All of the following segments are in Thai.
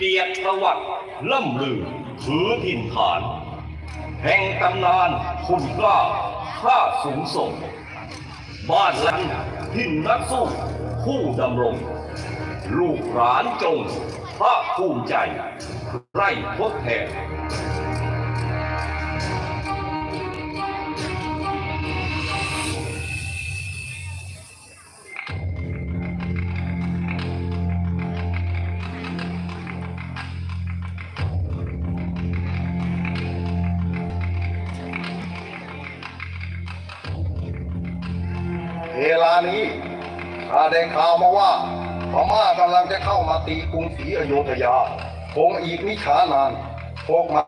เกียรติประวัติล่ำลือถือถิ่นฐาน แห่งตำนานคุณกล้าข้าสูงส่ง บ้านหลังถิ่นนักสู้ผู้ดำรง ลูกหลานจงภาคภูมิใจไร่พดแทน นี้ข้าได้ข่าวมาว่าพม่ากำลังจะเข้ามาตีกรุงศรีอยุธยาคงอีกไม่ช้านานพวกมั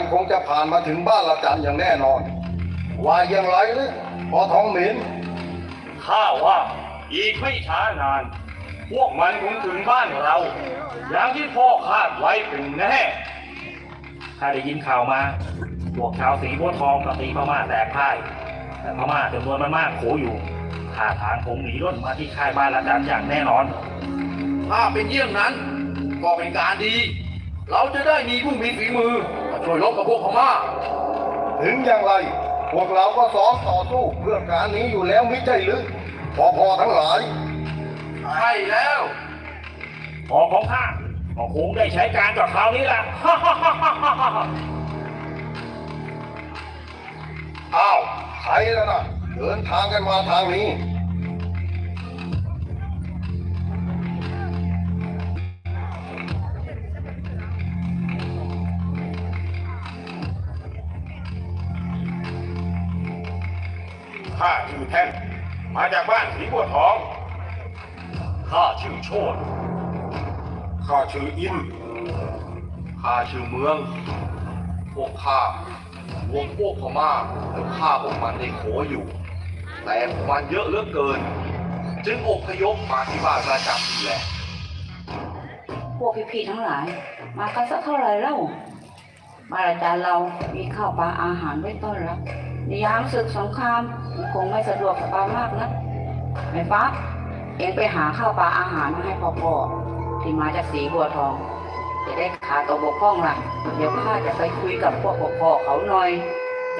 นคงจะผ่านมาถึงบ้านละจันอย่างแน่นอน ว่าอย่างไรหรือพอท้องเหม็นข้าว่าอีกไม่ช้านาน พวกมันคงถึงบ้านเรา อย่างที่พ่อคาดไว้เป็นแน่ข้าได้ยินข่าวมาพวกชาวสีบัวทองกับตีพม่าแตกพ่าย พม่าจำนวนมันมากโขอยู่ท่าทางคงหนีร่นมาที่ค่ายบ้านละจันอย่างแน่นอน ถ้าเป็นเยี่ยงนั้นก็เป็นการดี เราจะได้มีผู้มีฝีมือมาช่วยรบกับพวกพม่า ถึงอย่างไร พวกเราก็ซ้อมต่อสู้เพื่อการนี้อยู่แล้วไม่ใช่หรือพอพอทั้งหลาย ใช่แล้วพอของข้าก็คงได้ใช้การกับคราวนี้ละอ้าว ใครแล้วนะเดินทางกันมาทางนี้ข้าชื่อแท่นมาจากบ้านสีบัวทอง ข้าชื่อโชตข้าชื่ออิน ข้าชื่อเมือง พวกข้า รวมพวกพม่าแล้วฆ่าพวกมันในโขอยู่ แต่พวกมันเยอะเหลือเกิน จึงอพยพมาที่บ้านราจักนี่แหละพวกพี่ๆทั้งหลาย มากันสักเท่าไหร่เล่าบ้านอาจารย์เรามีข้าวปลาอาหารไว้ต้อนรับในยามศึกสงครามคงไม่สะดวกสบายมากนะไอ้ฟ้าเองไปหาข้าวปลาอาหารมาให้พ่อๆที่มาจากสีบัวทอง จะได้ขาตัวบกพร่องล่ะเดี๋ยวข้าจะไปคุยกับพวกพ่อๆเขาหน่อย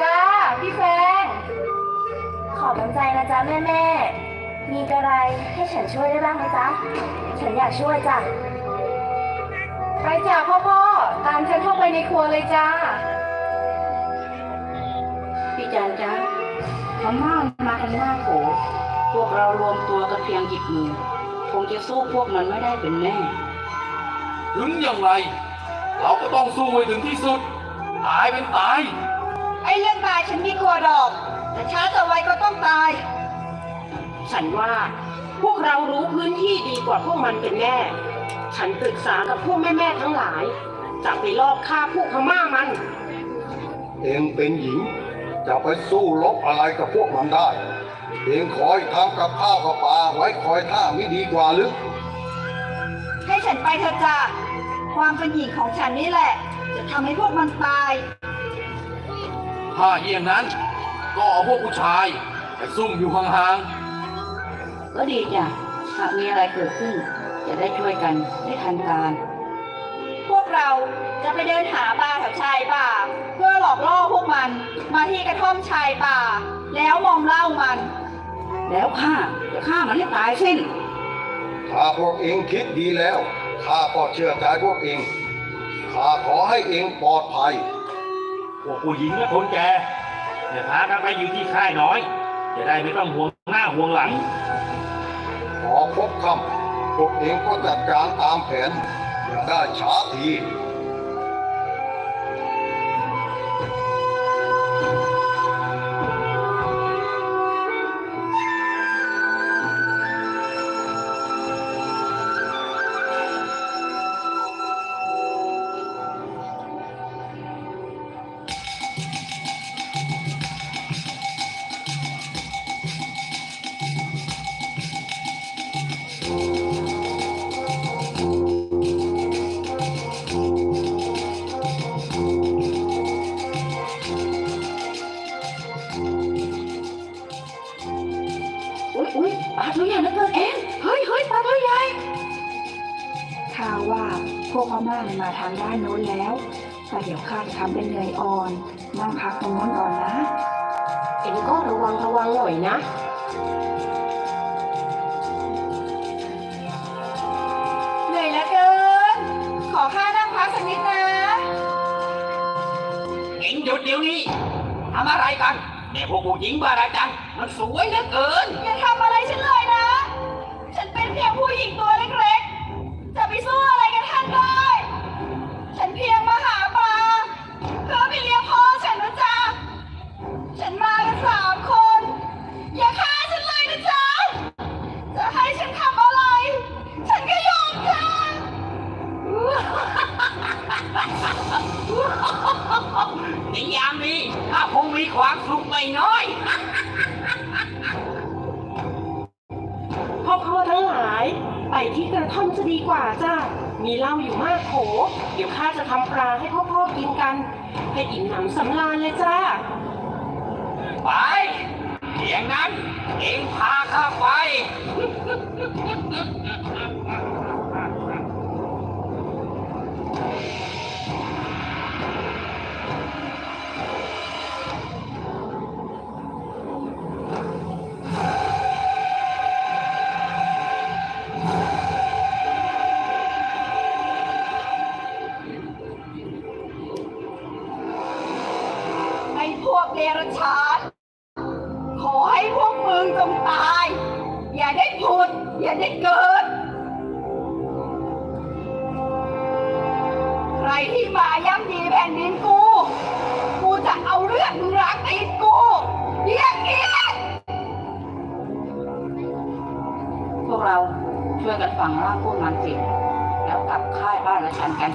จ้า พี่แฟง ขอบน้ำใจนะจ๊ะแม่แม่ๆมีอะไรให้ฉันช่วยได้บ้างไหมจ๊ะ ฉันอยากช่วยจ้ะ ไปจ้ะพ่อพ่อๆตามฉันเข้าไปในครัวเลยจ้า พี่จานจ้าพม่ามากันมากโขพวกเรารวมตัวกันเพียงหยิบมือ คงจะสู้พวกมันไม่ได้เป็นแน่ ถึงอย่างไร เราก็ต้องสู้ไปถึงที่สุด ตายเป็นตาย ไอ้เรื่องตายฉันไม่กลัวดอก แต่ช้าต่อไว้ก็ต้องตาย ฉันว่าพวกเรารู้พื้นที่ดีกว่าพวกมันเป็นแน่ ฉันปรึกษากับพวกแม่ๆทั้งหลาย จะไปลอบฆ่าพวกพม่ามัน เองเป็นหญิง จะไปสู้รบอะไรกับพวกมันได้ เองคอยทำกับข้าวกับปลาไว้คอยท่าไม่ดีกว่าหรือ ให้ฉันไปเถอะจ้ะ ความเป็นหญิงของฉันนี่แหละ จะทำให้พวกมันตาย ถ้าเยี่ยงนั้น ก็เอาพวกผู้ชายไปซุ่มอยู่ห่างก็ดีจ้ะหากมีอะไรเกิดขึ้น จะได้ช่วยกันได้ทันการ พวกเราจะไปเดินหาปลาแถวชายป่า เพื่อหลอกล่อพวกมันมาที่กระท่อมชายป่า แล้วมอมเหล้ามัน แล้วข้าจะฆ่ามันให้ตายสิ้น ถ้าพวกเองคิดดีแล้ว ข้าก็เชื่อใจพวกเองข้าขอให้เองปลอดภัย พวกผู้หญิงและคนแก่เดี๋ยวพากันไปอยู่ที่ค่ายน้อย จะได้ไม่ต้องห่วงหน้าห่วงหลังพอพบค่ำพวกเองก็จัดการตามแผนอย่าได้ช้าที ม่ามาทางด้านโน้นแล้วแต่เดี๋ยวข้าจะทำเป็นเหนื่อยอ่อนนั่งพักตรงโน้นก่อนนะ เอ็งก็ระวังระวังหน่อยนะ เหนื่อยเหลือเกิน ขอค่านั่งพักสักนิดนะ เอ็งหยุดเดี๋ยวนี้ทำอะไรกันเนี่ยพวกผู้หญิงบ้าอะไรจังมันสวยเหลือเกิน อย่าทำอะไรฉันเลยนะ ฉันเป็นเพียงผู้หญิงตัวเล็กๆ จะไปสู้ ในยามนี้ข้าคงมีความสุขไม่น้อยพ่อพ่อทั้งหลาย ไปที่กระท่อมจะดีกว่าจ้ามีเหล้าอยู่มากโข เดี๋ยวข้าจะทำปลาให้พ่อพ่อกินกัน ให้อิ่มหนำสำราญเลยจ้า ไปเพียงนั้น เองพาข้าไป อย่าได้เกิดใครที่มาย่ำดีแผ่นดินกู กูจะเอาเลือดมึงล้างตีนกูอย่างนี้พวกเราช่วยกันฝังร่างพวกมันสิแล้วกลับค่ายบ้านละชันกัน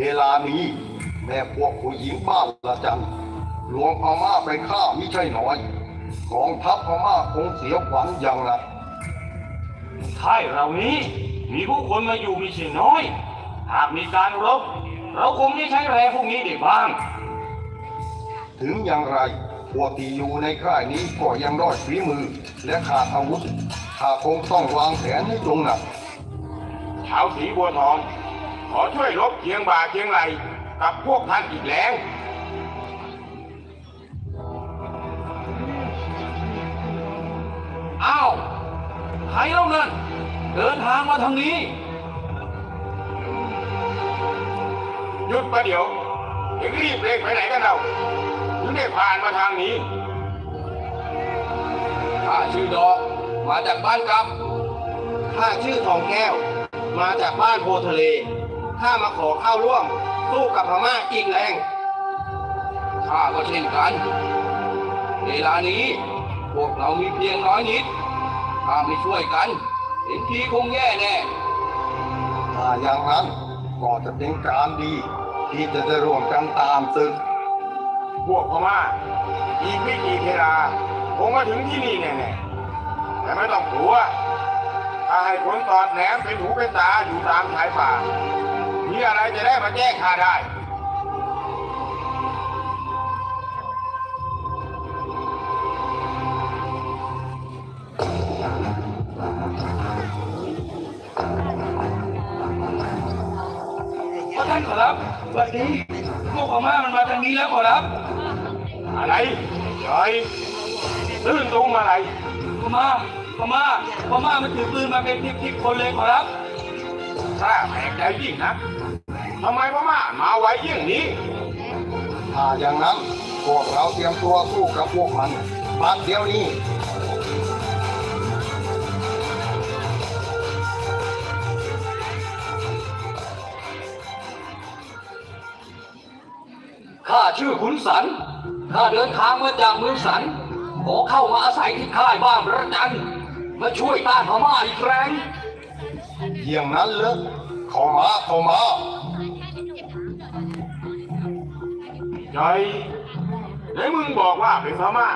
เวลานี้แม่พวกผู้หญิงบ้านละจันหลวงพม่าไปฆ่าไม่ใช่น้อยกองทัพพม่าคงเสียขวัญอย่างหนักค่ายเหล่านี้ มีผู้คนมาอยู่มีใช่น้อย หากมีการรบ เราคงได้ใช้แรงพวกนี้ได้บ้าง ถึงอย่างไรพวกที่อยู่ในค่ายนี้ก็ยังด้อยฝีมือ และขาดอาวุธข้าคงต้องวางแผนให้ตรงหนักชาวสีบัวทอง ขอช่วยลบเคียงบ่าเคียงไหลกับพวกท่านอีกแรงอ้าวใครเล่านั่น เดินทางมาทางนี้ หยุดประเดี๋ยวเอ็งรีบเร่งไปไหนกันเราถึงได้ผ่านมาทางนี้ข้าชื่อดอกมาจากบ้านกำข้าชื่อทองแก้ว มาจากบ้านโพทะเล ข้ามาขอเข้าร่วมสู้กับพม่าอีกแรงข้าก็เช่นกัน เวลานี้พวกเรามีเพียงน้อยนิด ถ้าไม่ช่วยกันเห็นทีคงแย่แน่ ถ้าอย่างนั้นก็จะเป็นการดี ที่จะได้ร่วมกันตามศึกพวกพม่าอีกไม่กี่เวลาคงมาถึงที่นี่แน่ๆแต่ไม่ต้องกลัวถ้าให้คนตอดแหนมเป็นหูเป็นตาอยู่ตามชายป่า มีอะไรจะได้มาแจ้งข้าได้พระท่านขอรับวันนี้พวกพม่ามันมาทางนี้แล้วขอรับ อะไรเฮ้ยลื่นตรงมาอะไรพม่าพม่าพม่ามันถือปืนมาเป็นทิพย์ๆคนเลยขอรับ ข้าแปลกใจยิ่งนะทำไมพม่ามาไวยิ่งนี้ ถ้าอย่างนั้นพวกเราเตรียมตัวสู้กับพวกมันปัดเดี๋ยวนี้ข้าชื่อขุนสัน ข้าเดินทางมาจากเมืองสัน ขอเข้ามาอาศัยที่ค่ายบ้านระจันมาช่วยต้านพม่าอีกแรง อย่างนั้นเหรอเข้ามาเข้ามาใจไหนมึงบอกว่าเป็นพม่า